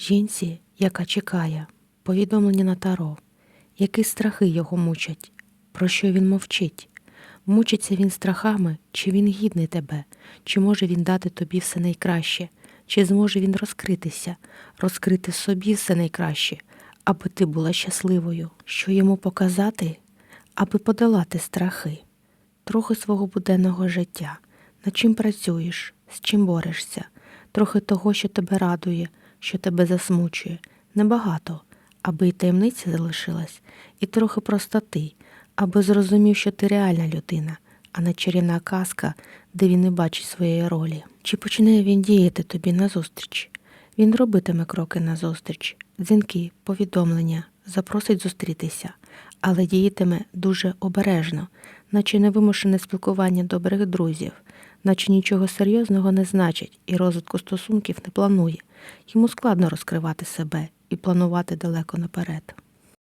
Жінці, яка чекає, повідомлення на таро, які страхи його мучать, про що він мовчить. Мучиться він страхами, чи він гідний тебе, чи може він дати тобі все найкраще, чи зможе він розкритися, розкрити собі все найкраще, аби ти була щасливою, що йому показати, аби подолати страхи, трохи свого буденного життя, над чим працюєш, з чим борешся, трохи того, що тебе радує, що тебе засмучує, небагато, аби й таємниця залишилась, і трохи простоти, аби зрозумів, що ти реальна людина, а не чарівна казка, де він не бачить своєї ролі. Чи почне він діяти тобі назустріч? Він робитиме кроки назустріч, дзвінки, повідомлення, запросить зустрітися, але діятиме дуже обережно, наче невимушене спілкування добрих друзів, наче нічого серйозного не значить і розвитку стосунків не планує. Йому складно розкривати себе і планувати далеко наперед.